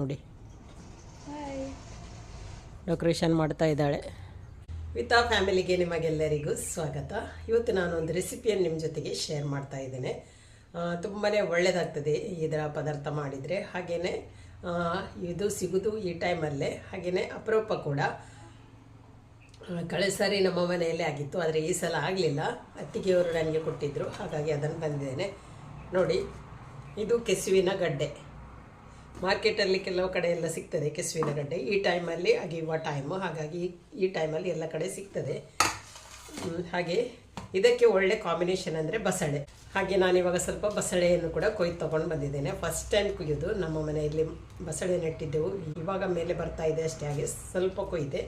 ನೋಡಿ. ಡೆಕೋರೇಷನ್ ಮಾಡ್ತಾ ಇದ್ದಾಳೆ. ವಿತಾ ಫ್ಯಾಮಿಲಿಗೆ ನಿಮಗೆಲ್ಲರಿಗೂ ಸ್ವಾಗತ. ಇವತ್ತು ನಾನು ಒಂದು ರೆಸಿಪಿಯನ್ನು ನಿಮ್ಮ ಜೊತೆಗೆ ಶೇರ್ ಮಾಡ್ತಾ ಇದ್ದೇನೆ. ತುಂಬಾ ಒಳ್ಳೆಯದಾಗ್ತದೆ ಇದರ ಪದಾರ್ಥ ಮಾಡಿದರೆ. ಹಾಗೆಯೇ ಇದು ಸಿಗೋದು ಈ ಟೈಮಲ್ಲೇ ಹಾಗೆಯೇ ಅಪರೂಪ ಕೂಡ. ಆ, ಕಳೆದ ಸಾರಿ ನಮ್ಮ ಮನೆಯಲ್ಲೇ ಆಗಿತ್ತು ಆದರೆ ಈ ಸಲ ಆಗಲಿಲ್ಲ. ಅತ್ತಿಗೆಯವರು ನನಗೆ ಕೊಟ್ಟಿದ್ದರು ಹಾಗಾಗಿ ಅದನ್ನು ಬಂದಿದ್ದೇನೆ ನೋಡಿ ಇದು ಕೆಸುವಿನ ಗಡ್ಡೆ. ಮಾರ್ಕೆಟಲ್ಲಿ ಕೆಲವು ಕಡೆ ಎಲ್ಲ ಸಿಗ್ತದೆ ಕೆಸುವಿನ ಗಡ್ಡೆ ಈ ಟೈಮಲ್ಲಿ ಅಗಿಯುವ ಟೈಮು ಹಾಗಾಗಿ ಈ ಟೈಮಲ್ಲಿ ಎಲ್ಲ ಕಡೆ ಸಿಗ್ತದೆ. ಹಾಗೆ ಇದಕ್ಕೆ ಒಳ್ಳೆ ಕಾಂಬಿನೇಷನ್ ಅಂದರೆ ಬಸಳೆ. ಹಾಗೆ ನಾನಿವಾಗ ಸ್ವಲ್ಪ ಬಸಳೆಯನ್ನು ಕೂಡ ಕೊಯ್ದು ತೊಗೊಂಡು ಬಂದಿದ್ದೇನೆ. ಫಸ್ಟ್ ಟೈಮ್ ಕುಯ್ಯೋದು. ನಮ್ಮ ಮನೆಯಲ್ಲಿ ಬಸಳೆ ನೆಟ್ಟಿದ್ದೆವು. ಇವಾಗ ಮೇಲೆ ಬರ್ತಾ ಇದೆ ಅಷ್ಟೇ. ಹಾಗೆ ಸ್ವಲ್ಪ ಕೊಯ್ದೆ.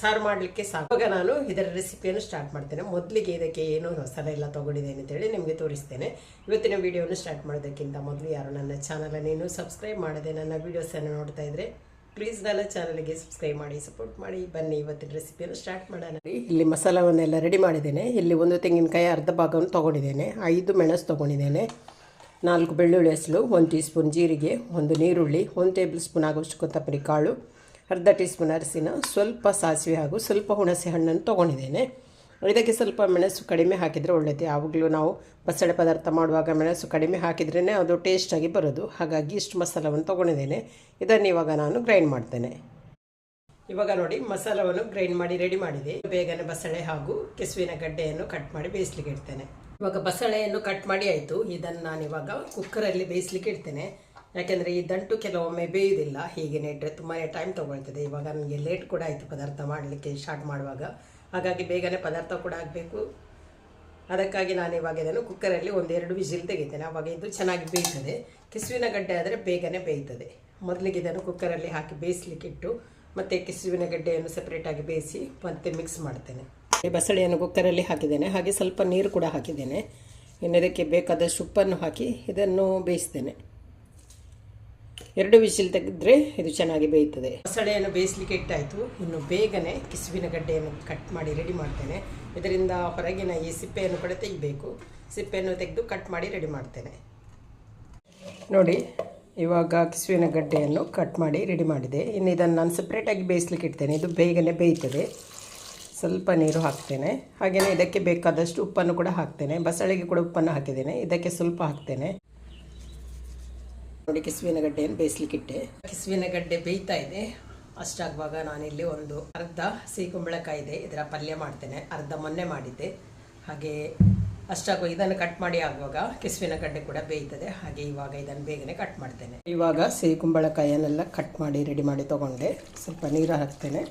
ಸಾರು ಮಾಡಲಿಕ್ಕೆ ಸಾಕು. ಈಗ ನಾನು ಇದರ ರೆಸಿಪಿಯನ್ನು ಸ್ಟಾರ್ಟ್ ಮಾಡ್ತೇನೆ. ಮೊದಲಿಗೆ ಇದಕ್ಕೆ ಏನು ಮಸಾಲೆ ಎಲ್ಲ ತೊಗೊಂಡಿದ್ದೇನೆ ಅಂತೇಳಿ ನಿಮಗೆ ತೋರಿಸ್ತೇನೆ. ಇವತ್ತಿನ ವಿಡಿಯೋವನ್ನು ಸ್ಟಾರ್ಟ್ ಮಾಡೋದಕ್ಕಿಂತ ಮೊದಲು ಯಾರು ನನ್ನ ಚಾನಲನ್ನು ಇನ್ನೂ ಸಬ್ಸ್ಕ್ರೈಬ್ ಮಾಡದೆ ನನ್ನ ವೀಡಿಯೋಸನ್ನು ನೋಡ್ತಾ ಇದ್ರೆ ಪ್ಲೀಸ್ ನನ್ನ ಚಾನಲ್ಗೆ ಸಬ್ಸ್ಕ್ರೈಬ್ ಮಾಡಿ ಸಪೋರ್ಟ್ ಮಾಡಿ. ಬನ್ನಿ, ಇವತ್ತಿನ ರೆಸಿಪಿಯನ್ನು ಸ್ಟಾರ್ಟ್ ಮಾಡೋಣ. ಇಲ್ಲಿ ಮಸಾಲವನ್ನೆಲ್ಲ ರೆಡಿ ಮಾಡಿದ್ದೇನೆ. ಇಲ್ಲಿ ಒಂದು ತೆಂಗಿನಕಾಯಿ ಅರ್ಧ ಭಾಗವನ್ನು ತೊಗೊಂಡಿದ್ದೇನೆ. ಐದು ಮೆಣಸು ತೊಗೊಂಡಿದ್ದೇನೆ. ನಾಲ್ಕು ಬೆಳ್ಳುಳ್ಳಿ ಹಸಲು, ಒಂದು ಟೀ ಸ್ಪೂನ್ ಜೀರಿಗೆ, ಒಂದು ನೀರುಳ್ಳಿ, ಒಂದು ಟೇಬಲ್ ಸ್ಪೂನ್ ಆಗೋಷ್ಟು ಕೊತ್ತಂಬರಿ ಕಾಳು ಅರ್ಧ ಟೀ ಸ್ಪೂನ್ ಅರಸಿನ ಸ್ವಲ್ಪ ಸಾಸಿವೆ ಹಾಗೂ ಸ್ವಲ್ಪ ಹುಣಸೆ ಹಣ್ಣನ್ನು ತೊಗೊಂಡಿದ್ದೇನೆ. ಇದಕ್ಕೆ ಸ್ವಲ್ಪ ಮೆಣಸು ಕಡಿಮೆ ಹಾಕಿದರೆ ಒಳ್ಳೆಯದು. ಯಾವಾಗಲೂ ನಾವು ಬಸಳೆ ಪದಾರ್ಥ ಮಾಡುವಾಗ ಮೆಣಸು ಕಡಿಮೆ ಹಾಕಿದ್ರೇ ಅದು ಟೇಸ್ಟಾಗಿ ಬರೋದು. ಹಾಗಾಗಿ ಇಷ್ಟು ಮಸಾಲವನ್ನು ತೊಗೊಂಡಿದ್ದೇನೆ. ಇದನ್ನು ಇವಾಗ ನಾನು ಗ್ರೈಂಡ್ ಮಾಡ್ತೇನೆ. ಇವಾಗ ನೋಡಿ ಮಸಾಲವನ್ನು ಗ್ರೈಂಡ್ ಮಾಡಿ ರೆಡಿ ಮಾಡಿದೆ. ಬೇಗನೆ ಬಸಳೆ ಹಾಗೂ ಕೆಸುವಿನ ಗಡ್ಡೆಯನ್ನು ಕಟ್ ಮಾಡಿ ಬೇಯಿಸ್ಲಿಕ್ಕೆ ಇಡ್ತೇನೆ. ಇವಾಗ ಬಸಳೆಯನ್ನು ಕಟ್ ಮಾಡಿ ಆಯಿತು. ಇದನ್ನು ನಾನು ಇವಾಗ ಕುಕ್ಕರಲ್ಲಿ ಬೇಯಿಸ್ಲಿಕ್ಕೆ ಇಡ್ತೇನೆ. ಯಾಕೆಂದರೆ ಈ ದಂಟು ಕೆಲವೊಮ್ಮೆ ಬೇಯುವುದಿಲ್ಲ. ಹೀಗೆ ಇಟ್ಟರೆ ತುಂಬಾ ಟೈಮ್ ತೊಗೊಳ್ತದೆ. ಇವಾಗ ನನಗೆ ಲೇಟ್ ಕೂಡ ಆಯಿತು ಪದಾರ್ಥ ಮಾಡಲಿಕ್ಕೆ ಸ್ಟಾರ್ಟ್ ಮಾಡುವಾಗ. ಹಾಗಾಗಿ ಬೇಗನೆ ಪದಾರ್ಥ ಕೂಡ ಆಗಬೇಕು. ಅದಕ್ಕಾಗಿ ನಾನು ಇವಾಗ ಇದನ್ನು ಕುಕ್ಕರಲ್ಲಿ ಒಂದೆರಡು ವಿಜಿಲ್ ತೆಗಿತೇನೆ. ಆವಾಗ ಇದು ಚೆನ್ನಾಗಿ ಬೇಯ್ತದೆ. ಕೆಸುವಿನ ಗಡ್ಡೆ ಆದರೆ ಬೇಗನೆ ಬೇಯ್ತದೆ. ಮೊದಲಿಗೆ ಇದನ್ನು ಕುಕ್ಕರಲ್ಲಿ ಹಾಕಿ ಬೇಯಿಸ್ಲಿಕ್ಕಿಟ್ಟು ಮತ್ತೆ ಕೆಸುವಿನ ಗಡ್ಡೆಯನ್ನು ಸಪ್ರೇಟಾಗಿ ಬೇಯಿಸಿ, ಮತ್ತೆ ಮಿಕ್ಸ್ ಮಾಡ್ತೇನೆ. ಬಸಳೆಯನ್ನು ಕುಕ್ಕರಲ್ಲಿ ಹಾಕಿದ್ದೇನೆ. ಹಾಗೆ ಸ್ವಲ್ಪ ನೀರು ಕೂಡ ಹಾಕಿದ್ದೇನೆ. ಇನ್ನು ಇದಕ್ಕೆ ಬೇಕಾದಷ್ಟು ಉಪ್ಪನ್ನು ಹಾಕಿ ಇದನ್ನು ಬೇಯಿಸ್ತೇನೆ. ಎರಡು ವಿಸಿಲ್ ತೆಗೆದ್ರೆ ಇದು ಚೆನ್ನಾಗಿ ಬೇಯ್ತದೆ. ಬಸಳೆಯನ್ನು ಬೇಯಿಸಲಿಕ್ಕೆ ಇಟ್ಟಾಯಿತು. ಇನ್ನು ಬೇಗನೆ ಕಿಸುವಿನ ಗಡ್ಡೆಯನ್ನು ಕಟ್ ಮಾಡಿ ರೆಡಿ ಮಾಡ್ತೇನೆ. ಇದರಿಂದ ಹೊರಗಿನ ಈ ಸಿಪ್ಪೆಯನ್ನು ಕೂಡ ತೆಗಿಬೇಕು. ಸಿಪ್ಪೆಯನ್ನು ತೆಗೆದು ಕಟ್ ಮಾಡಿ ರೆಡಿ ಮಾಡ್ತೇನೆ. ನೋಡಿ, ಇವಾಗ ಕಿಸುವಿನ ಗಡ್ಡೆಯನ್ನು ಕಟ್ ಮಾಡಿ ರೆಡಿ ಮಾಡಿದೆ. ಇನ್ನು ಇದನ್ನು ನಾನು ಸಪ್ರೇಟಾಗಿ ಬೇಯಿಸ್ಲಿಕ್ಕೆ ಇಡ್ತೇನೆ. ಇದು ಬೇಗನೆ ಬೇಯ್ತದೆ. ಸ್ವಲ್ಪ ನೀರು ಹಾಕ್ತೇನೆ. ಹಾಗೆಯೇ ಇದಕ್ಕೆ ಬೇಕಾದಷ್ಟು ಉಪ್ಪನ್ನು ಕೂಡ ಹಾಕ್ತೇನೆ. ಬಸಳೆಗೆ ಕೂಡ ಉಪ್ಪನ್ನು ಹಾಕಿದ್ದೇನೆ. ಇದಕ್ಕೆ ಸ್ವಲ್ಪ ಹಾಕ್ತೇನೆ. ನೋಡಿ ಕೆಸುವಿನ ಗಡ್ಡೆಯನ್ನು ಬೇಯಿಸ್ಲಿಕ್ಕೆ ಇಟ್ಟೆ ಕಿಸುವಿನ ಗಡ್ಡೆ ಬೇಯ್ತಾ ಇದೆ. ಅಷ್ಟಾಗುವಾಗ ನಾನಿಲ್ಲಿ ಒಂದು ಅರ್ಧ ಸಿಹಿ ಕುಂಬಳಕಾಯಿ ಇದೆ, ಇದರ ಪಲ್ಯ ಮಾಡ್ತೇನೆ. ಅರ್ಧ ಮೊನ್ನೆ ಮಾಡಿದ್ದೆ. ಹಾಗೆ ಅಷ್ಟಾಗುವ ಇದನ್ನು ಕಟ್ ಮಾಡಿ ಆಗುವಾಗ ಕೆಸುವಿನ ಗಡ್ಡೆ ಕೂಡ ಬೇಯ್ತದೆ. ಹಾಗೆ ಇವಾಗ ಇದನ್ನು ಬೇಗನೆ ಕಟ್ ಮಾಡ್ತೇನೆ. ಇವಾಗ ಸಿಹಿ ಕುಂಬಳಕಾಯಿಯನ್ನೆಲ್ಲ ಕಟ್ ಮಾಡಿ, ರೆಡಿ ಮಾಡಿ ತಗೊಂಡೆ. ಸ್ವಲ್ಪ ನೀರು ಹಾಕ್ತೇನೆ.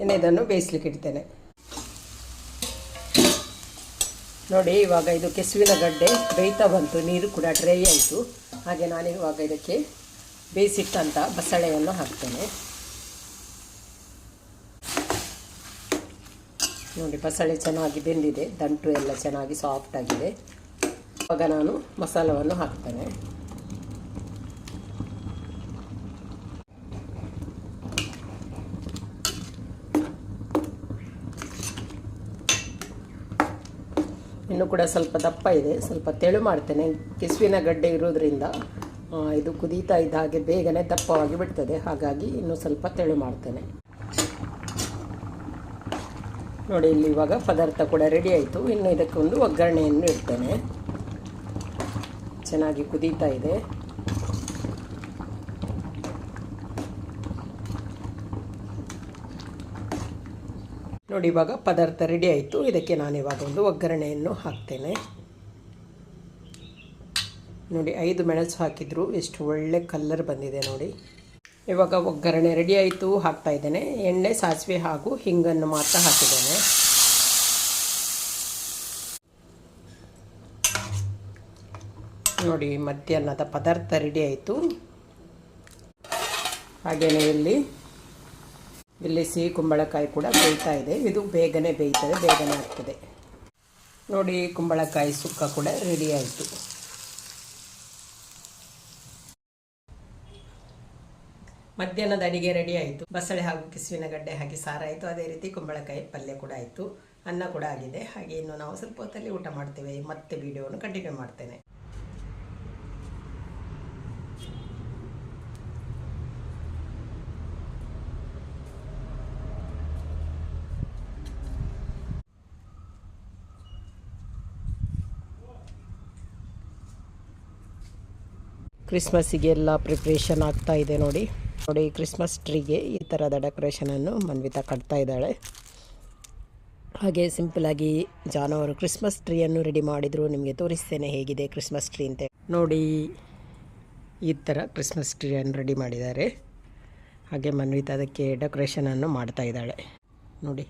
ಇನ್ನು ಇದನ್ನು ಬೇಯಿಸ್ಲಿಕ್ಕೆ ಇಡ್ತೇನೆ ನೋಡಿ, ಇವಾಗ ಇದು ಕೆಸುವಿನ ಗಡ್ಡೆ ಬೇಯ್ತಾ ಬಂತು. ನೀರು ಕೂಡ ಡ್ರೈ ಆಯಿತು. ಹಾಗೆ ನಾನು ಇವಾಗ ಇದಕ್ಕೆ ಬೇಯಿಸಿಟ್ಟಂಥ ಬಸಳೆಯನ್ನು ಹಾಕ್ತೇನೆ. ನೋಡಿ, ಬಸಳೆ ಚೆನ್ನಾಗಿ ಬೆಂದಿದೆ. ದಂಟು ಎಲ್ಲ ಚೆನ್ನಾಗಿ ಸಾಫ್ಟ್ ಆಗಿದೆ. ಇವಾಗ ನಾನು ಮಸಾಲವನ್ನು ಹಾಕ್ತೇನೆ. ಇನ್ನು ಕೂಡ ಸ್ವಲ್ಪ ದಪ್ಪ ಇದೆ. ಸ್ವಲ್ಪ ತೆಳು ಮಾಡ್ತೇನೆ. ಕೆಸುವಿನ ಗಡ್ಡೆ ಇರೋದ್ರಿಂದ ಇದು ಕುದೀತಾ ಇದ್ದ ಹಾಗೆ ಬೇಗನೆ ದಪ್ಪವಾಗಿ ಬಿಡ್ತದೆ. ಹಾಗಾಗಿ ಇನ್ನೂ ಸ್ವಲ್ಪ ತೆಳು ಮಾಡ್ತೇನೆ. ನೋಡಿ, ಇಲ್ಲಿ ಇವಾಗ ಪದಾರ್ಥ ಕೂಡ ರೆಡಿ ಆಯಿತು. ಇನ್ನು ಇದಕ್ಕೊಂದು ಒಗ್ಗರಣೆಯನ್ನು ಇಡ್ತೇನೆ. ಚೆನ್ನಾಗಿ ಕುದೀತಾ ಇದೆ. ನೋಡಿ, ಇವಾಗ ಪದಾರ್ಥ ರೆಡಿ ಆಯಿತು. ಇದಕ್ಕೆ ನಾನು ಇವಾಗ ಒಂದು ಒಗ್ಗರಣೆಯನ್ನು ಹಾಕ್ತೇನೆ. ನೋಡಿ, ಐದು ಮೆಣಸು ಹಾಕಿದ್ರು. ಎಷ್ಟು ಒಳ್ಳೆ ಕಲ್ಲರ್ ಬಂದಿದೆ ನೋಡಿ. ಇವಾಗ ಒಗ್ಗರಣೆ ರೆಡಿ ಆಯಿತು, ಹಾಕ್ತಾ ಇದ್ದೇನೆ. ಎಣ್ಣೆ, ಸಾಸಿವೆ ಹಾಗೂ ಹಿಂಗನ್ನು ಮಾತ್ರ ಹಾಕಿದ್ದೇನೆ. ನೋಡಿ, ಮಧ್ಯಾಹ್ನದ ಪದಾರ್ಥ ರೆಡಿ ಆಯಿತು. ಹಾಗೆಯೇ ಇಲ್ಲಿ ಇಲ್ಲಿ ಸಿಹಿ ಕುಂಬಳಕಾಯಿ ಕೂಡ ಬೇಯ್ತಾ ಇದೆ. ಇದು ಬೇಗನೆ ಬೇಯ್ತದೆ, ಬೇಗನೆ ಆಗ್ತದೆ. ನೋಡಿ ಕುಂಬಳಕಾಯಿ ಸುಕ್ಕ ಕೂಡ ರೆಡಿ ಆಯಿತು. ಮಧ್ಯಾಹ್ನದ ಅಡಿಗೆ ರೆಡಿ ಆಯಿತು. ಬಸಳೆ ಹಾಗೂ ಕಿಸುವಿನ ಗಡ್ಡೆ ಹಾಕಿ ಸಾರಾಯಿತು ಅದೇ ರೀತಿ ಕುಂಬಳಕಾಯಿ ಪಲ್ಯ ಕೂಡ ಆಯಿತು. ಅನ್ನ ಕೂಡ ಆಗಿದೆ. ಹಾಗೆ ಇನ್ನು ನಾವು ಸ್ವಲ್ಪ ಹೊತ್ತಲ್ಲಿ ಊಟ ಮಾಡ್ತೇವೆ. ಮತ್ತೆ ವಿಡಿಯೋವನ್ನು ಕಂಟಿನ್ಯೂ ಮಾಡ್ತೇನೆ. ಕ್ರಿಸ್ಮಸ್ಸಿಗೆಲ್ಲ ಪ್ರಿಪ್ರೇಷನ್ ಆಗ್ತಾ ಇದೆ ನೋಡಿ. ನೋಡಿ ಕ್ರಿಸ್ಮಸ್ ಟ್ರೀಗೆ ಈ ಥರದ ಡೆಕೋರೇಷನನ್ನು ಮನ್ವಿತಾ ಕಟ್ತಾ ಇದ್ದಾಳೆ. ಹಾಗೆ ಸಿಂಪಲಾಗಿ ಜಾನುವಾರು ಕ್ರಿಸ್ಮಸ್ ಟ್ರೀಯನ್ನು ರೆಡಿ ಮಾಡಿದರು. ನಿಮಗೆ ತೋರಿಸ್ತೇನೆ ಹೇಗಿದೆ ಕ್ರಿಸ್ಮಸ್ ಟ್ರೀ ಅಂತ. ನೋಡಿ ಈ ಥರ ಕ್ರಿಸ್ಮಸ್ ಟ್ರೀಯನ್ನು ರೆಡಿ ಮಾಡಿದ್ದಾರೆ. ಹಾಗೆ ಮನ್ವಿತಾ ಅದಕ್ಕೆ ಡೆಕೋರೇಷನನ್ನು ಮಾಡ್ತಾ ಇದ್ದಾಳೆ. ನೋಡಿ.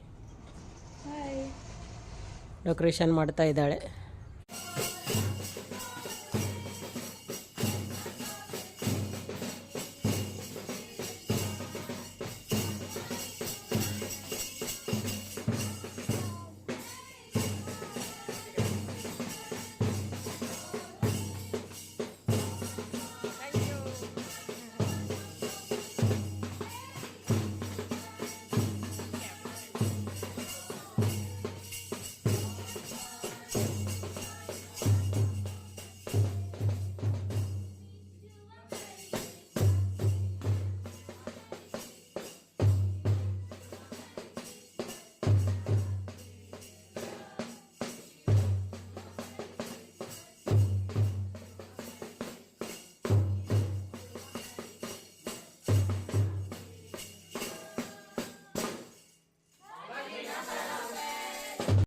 ಡೆಕೋರೇಷನ್ ಮಾಡ್ತಾ ಇದ್ದಾಳೆ.